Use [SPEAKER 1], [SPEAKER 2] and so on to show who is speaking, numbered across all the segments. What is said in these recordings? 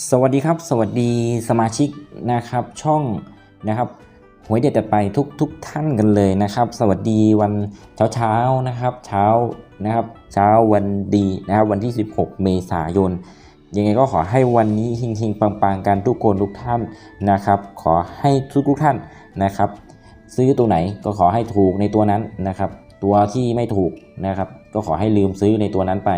[SPEAKER 1] สวัสดีครับ สวัสดีสมาชิกนะครับช่องนะครับหวยเด็ดแต่ไปทุกทุกท่านกันเลยนะครับ สวัสดีวันเช้าเช้านะครับเช้านะครับเช้าวันดีนะครับวันที่ 16 เมษายนยังไงก็ขอให้วันนี้เฮงๆปังๆกันทุกคนทุกท่านนะครับ ขอให้ทุกทุกท่านนะครับ ซื้อตัวไหนก็ขอให้ถูกในตัวนั้นนะครับ ตัวที่ไม่ถูกนะครับ ก็ขอให้ลืมซื้อในตัวนั้นไป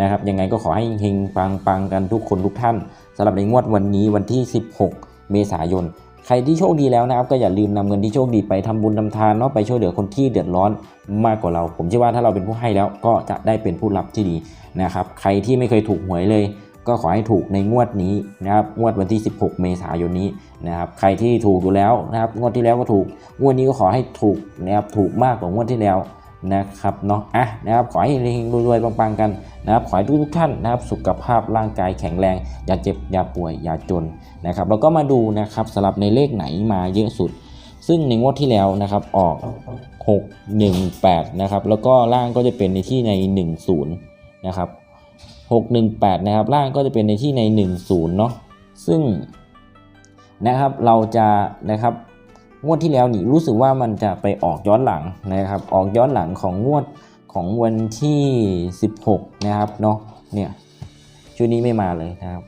[SPEAKER 1] นะครับ ยังไงก็ขอให้เฮงๆปังๆกันทุกคนทุกท่าน สำหรับในงวดวันนี้วันที่ 16 เมษายน ใครที่โชคดีแล้วนะครับก็อย่าลืมนำเงินที่โชคดีไปทำบุญทำทานเนาะไปช่วยเหลือคนที่เดือดร้อนมากกว่าเรา ผมเชื่อว่าถ้าเราเป็นผู้ให้แล้วก็จะได้เป็นผู้รับที่ดีนะครับ ใครที่ไม่เคยถูกหวยเลยก็ขอให้ถูกในงวดนี้นะครับงวดวันที่ 16 เมษายนนี้นะครับใครที่ถูกอยู่แล้วนะครับงวดที่แล้วก็ถูกงวดนี้ก็ขอให้ถูกนะครับถูกมากกว่างวดที่แล้ว นะครับเนาะอะนะครับขอให้เฮงรวยๆปังๆกันนะครับขอให้ทุกท่านนะครับสุขภาพร่างกายแข็งแรง อย่าเจ็บอย่าป่วยอย่าจนนะครับเราก็มาดูนะครับสำหรับในเลขไหนมาเยอะสุด ซึ่งในงวดที่แล้วนะครับออก 6 1 8นะครับแล้วก็ล่างก็จะเป็นในที่ใน 10นะครับ618นะครับล่างก็จะเป็นในที่ใน 10เนาะซึ่งนะครับเราจะนะครับ งวดที่แล้วนี่รู้สึกว่ามันจะไปออกย้อนหลังนะครับ ออกย้อนหลังของงวดของวันที่ 16 นะครับเนาะเนี่ยชุดนี้ไม่มาเลยนะครับ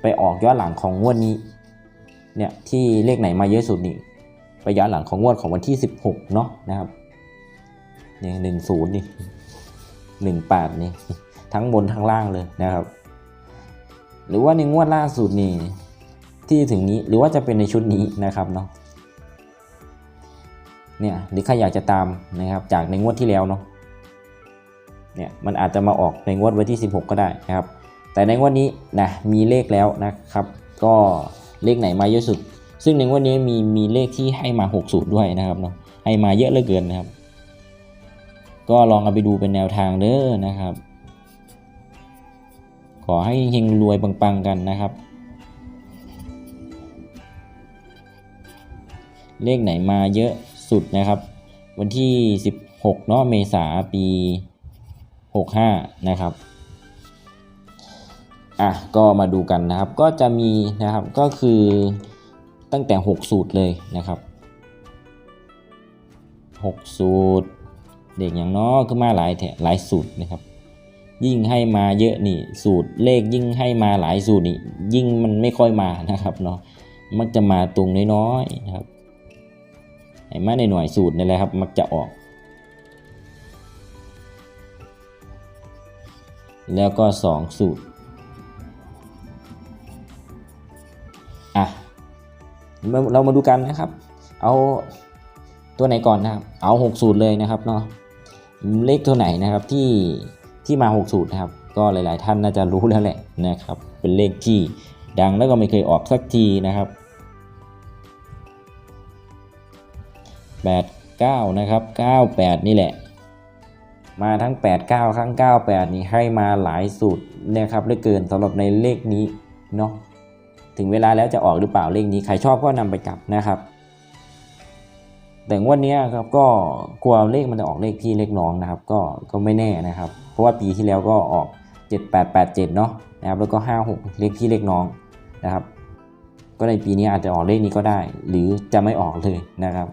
[SPEAKER 1] ไปออกย้อนหลังของงวดนี้เนี่ยที่เลขไหนมาเยอะสุดนี่ไปย้อนหลังของงวดของวันที่ 16 เนาะนะครับเนี่ยหนึ่งศูนย์นี่หนึ่งแปดนี่ทั้งบนทั้งล่างเลยนะครับ หรือว่าในงวดล่าสุดนี่ ที่ถึงนี้หรือว่าจะเป็นในชุดนี้นะครับเนาะเนี่ยหรือใครอยากจะตามนะครับจากในงวดที่แล้วเนาะเนี่ยมันอาจจะมาออกในงวดวันที่ 16 ก็ได้นะครับ แต่ในงวดนี้นะมีเลขแล้วนะครับ ก็เลขไหนมาเยอะสุด ซึ่งในงวดนี้มีมีเลขที่ให้มา6สูตรด้วยนะครับเนาะให้มาเยอะเหลือเกินนะครับ ก็ลองเอาไปดูเป็นแนวทางเด้อนะครับ ขอให้เฮงรวยปังๆกันนะครับ เลขไหนมาเยอะสุดนะครับ วันที่ 16เนาะเมษาปี 65 นะครับอะก็มาดูกันนะครับก็จะมีนะครับก็คือตั้งแต่ 6 สูตรเลยนะครับ 6 สูตร เด็กอย่างน้อก็มาหลายแถหลายสูตรนะครับ ยิ่งให้มาเยอะนี่สูตรเลขยิ่งให้มาหลายสูตรนี่ยิ่งมันไม่ค่อยมานะครับเนาะมักจะมาตรงน้อยๆนะครับ ไอ้มาในหน่วยสูตรนี่แหละครับ มักจะออก แล้วก็ 2 สูตร อะเราเรามาดูกันนะครับ เอาตัวไหนก่อนนะครับ เอา 6 สูตรเลยนะครับเนาะ เลขตัวไหนนะครับที่ที่มา 6 สูตรนะครับ ก็หลาย ๆ ท่านน่าจะรู้แล้วแหละนะครับ เป็นเลขที่ดังแล้วก็ไม่เคยออกสักทีนะครับ 89 นะครับ 98 นี่แหละ มาทั้ง 89ครั้ง 98 นี่ให้มาหลายสูตรนะครับเหลือเกินสำหรับในเลขนี้เนาะถึงเวลาแล้วจะออกหรือเปล่าเลขนี้ใครชอบก็นำไปจับนะครับแต่งวดเนี้ครับก็กลัวเลขมันจะออกเลขพี่เลขน้องนะครับ ก็ก็ไม่แน่นะครับ เพราะว่าปีที่แล้วก็ออก 7887 เนาะนะครับแล้วก็ 56 เลขพี่เลขน้องนะครับ ก็ในปีนี้อาจจะออกเลขนี้ก็ได้ หรือจะไม่ออกเลยนะครับ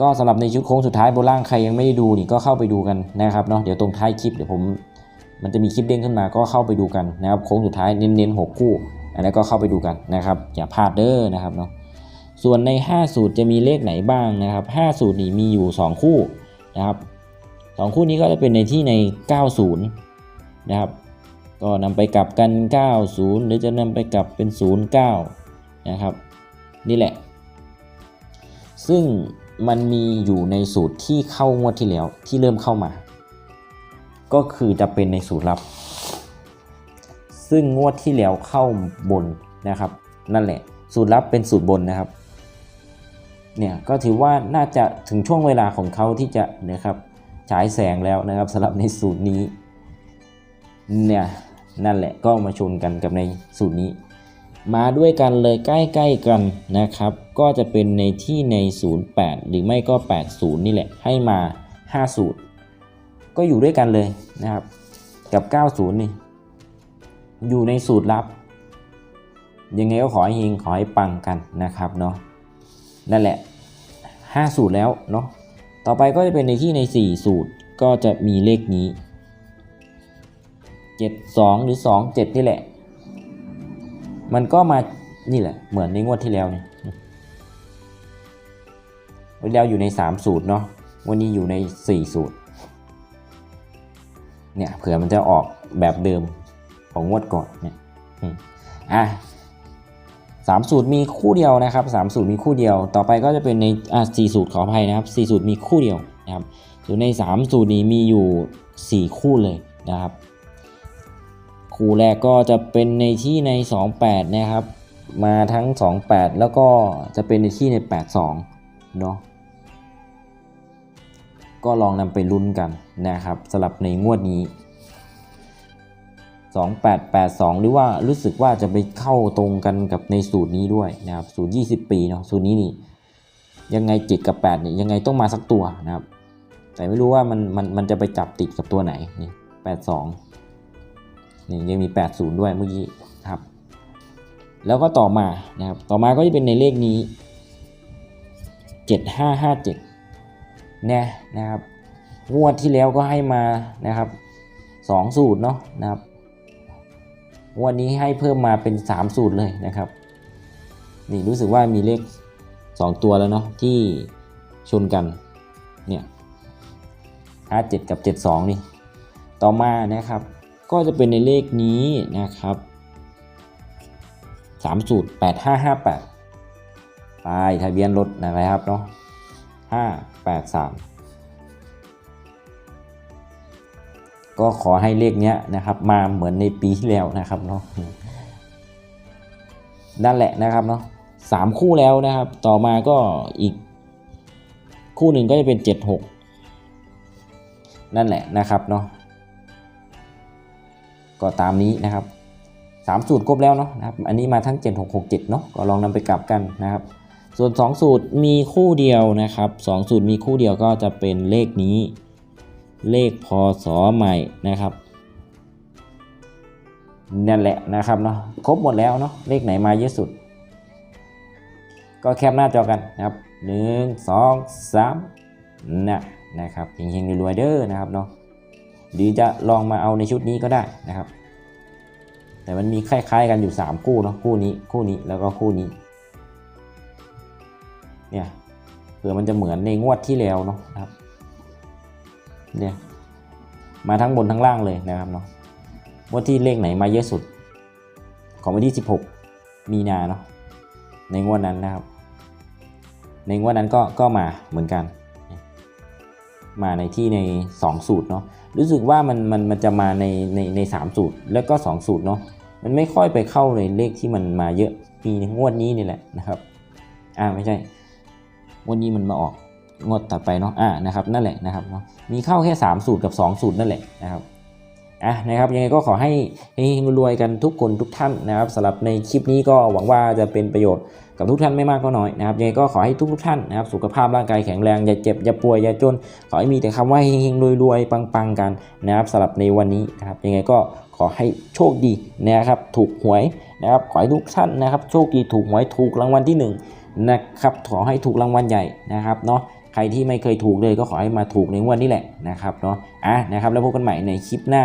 [SPEAKER 1] ก็สำหรับในชุดโค้งสุดท้ายโบนล่างใครยังไม่ได้ดูนี่ก็เข้าไปดูกันนะครับเนาะเดี๋ยวตรงท้ายคลิปเดี๋ยวผมมันจะมีคลิปเด้งขึ้นมาก็เข้าไปดูกันนะครับโค้งสุดท้ายเน้นๆ6คู่ อันนี้ก็เข้าไปดูกันนะครับอย่าพลาดเด้อนะครับเนาะส่วนใน 5 สูตรจะมีเลขไหนบ้างนะครับ5สูตรนี่มีอยู่ 2 คู่นะครับสองคู่นี้ก็จะเป็นในที่ใน 90 นะครับก็นำไปกลับกัน 90 หรือจะนำไปกลับเป็น 09 นะครับ นี่แหละ ซึ่ง มันมีอยู่ในสูตรที่เข้างวดที่แล้วที่เริ่มเข้ามา ก็คือจะเป็นในสูตรลับ ซึ่งงวดที่แล้วเข้าบนนะครับ นั่นแหละ สูตรลับเป็นสูตรบนนะครับ เนี่ยก็ถือว่าน่าจะถึงช่วงเวลาของเขาที่จะนะครับฉายแสงแล้วนะครับสำหรับในสูตรนี้เนี่ยนั่นแหละก็มาชนกันกับในสูตรนี้ มาด้วยกันเลยใกล้ๆกันนะครับ ก็จะเป็นในที่ใน 08 หรือไม่ก็ 80 นี่แหละ ให้มา 5 สูตร ก็อยู่ด้วยกันเลยนะครับ กับ 90 นี่ อยู่ในสูตรลับ ยังไงก็ขอให้เฮงขอให้ปังกันนะครับเนาะ นั่นแหละ 5 สูตรแล้วเนาะ ต่อไปก็จะเป็นในที่ใน 4 สูตร ก็จะมีเลขนี้ 7 2 หรือ 2 7 นี่แหละ มันก็มานี่แหละ เหมือนในงวดที่แล้วเนี่ยวันแล้วอยู่ใน 3 สูตรเนาะวันนี้อยู่ใน 4 สูตร เนี่ยเผื่อมันจะออกแบบเดิมของงวดก่อนเนี่ยอะสามสูตรมีคู่เดียวนะครับสามสูตรมีคู่เดียว ต่อไปก็จะเป็นในอะสี่สูตรขออภัยนะครับสี่สูตรมีคู่เดียวนะครับส่วนในสามสูตรนี้มีอยู่สี่คู่เลยนะครับ คู่แรกก็จะเป็นในที่ใน 28 นะครับ มาทั้ง 28 แล้วก็จะเป็นในที่ใน 82 เนาะก็ลองนำไปลุ้นกันนะครับสำหรับในงวดนี้ 2882 หรือว่ารู้สึกว่าจะไปเข้าตรงกันกับในสูตรนี้ด้วยนะครับสูตร 20 ปีเนาะสูตรนี้นี่ยังไง 7 กับ8เนี่ยยังไงต้องมาสักตัวนะครับ แต่ไม่รู้ว่ามันมันมันจะไปจับติดกับตัวไหนนี่82 นี่ยังมี 80 ด้วยเมื่อกี้ครับ แล้วก็ต่อมานะครับ ต่อมาก็จะเป็นในเลขนี้ 7557เนี่ยนะครับงวดที่แล้วก็ให้มานะครับ 2 สูตรเนาะนะครับงวดนี้ให้เพิ่มมาเป็น 3 สูตรเลยนะครับ นี่รู้สึกว่ามีเลข 2 ตัวแล้วเนาะที่ชนกันเนี่ย57 กับ 72 นี่ ต่อมานะครับ ก็จะเป็นในเลขนี้นะครับสามสูตรแปดห้าห้าแปดปลายทะเบียนรถนะครับเนาะห้าแปดสามก็ขอให้เลขเนี้ยนะครับ มาเหมือนในปีที่แล้วนะครับเนาะนั่นแหละนะครับเนาะสามคู่แล้วนะครับ ต่อมาก็อีกคู่หนึ่งก็จะเป็นเจ็ดหกนั่นแหละนะครับเนาะ ก็ตามนี้นะครับ3สูตรครบแล้วเนาะนะครับอันนี้มาทั้ง 7667เนาะก็ลองนำไปกลับกันนะครับ ส่วน 2 สูตรมีคู่เดียวนะครับ2สูตรมีคู่เดียวก็จะเป็นเลขนี้ เลขพศใหม่นะครับนั่นแหละนะครับเนาะครบหมดแล้วเนาะเลขไหนมาเยอะสุด ก็แคปหน้าจอกันนะครับ1 2 3นะนะครับเฮงๆรวยๆเด้อนะครับเนาะ หรือจะลองมาเอาในชุดนี้ก็ได้นะครับ แต่มันมีคล้ายๆกันอยู่ 3 คู่เนาะคู่นี้คู่นี้แล้วก็คู่นี้เนี่ยเผื่อมันจะเหมือนในงวดที่แล้วเนาะนะครับเนี่ยมาทั้งบนทั้งล่างเลยนะครับเนาะงว่าที่เลขไหนมาเยอะสุด ของวันที่ 16 มีนาเนาะในงวดนั้นนะครับ ในงวดนั้นก็ก็มาเหมือนกัน มาในที่ใน 2 สูตรเนาะรู้สึกว่ามันมันมันจะมาในในในสามสูตรแล้วก็ 2 สูตรเนาะมันไม่ค่อยไปเข้าในเลขที่มันมาเยอะมีงวดนี้นี่แหละนะครับอ่าไม่ใช่งวดนี้มันมาออกงวดต่อไปเนาะอ่านะครับนั่นแหละนะครับเนาะมีเข้าแค่ 3 สูตรกับ 2 สูตรนั่นแหละนะครับ อะนะครับยังไงก็ขอให้เฮงรวยกันทุกคนทุกท่านนะครับสำหรับในคลิปนี้ก็หวังว่าจะเป็นประโยชน์กับทุกท่านไม่มากก็น้อยนะครับยังไงก็ขอให้ทุกทุกท่านนะครับสุขภาพร่างกายแข็งแรงอย่าเจ็บอย่าป่วยอย่าจน ขอให้มีแต่คำว่าเฮงๆรวยๆปังๆกันนะครับสำหรับในวันนี้นะครับยังไงก็ขอให้โชคดีนะครับถูกหวยนะครับขอให้ทุกท่านนะครับโชคดีถูกหวยถูกรางวัลที่หนึ่งนะครับขอให้ถูกรางวัลใหญ่นะครับเนาะใครที่ไม่เคยถูกเลยก็ขอให้มาถูกในวันนี้แหละนะครับเนาะอะนะครับแล้วพบกันใหม่ในคลิปหน้า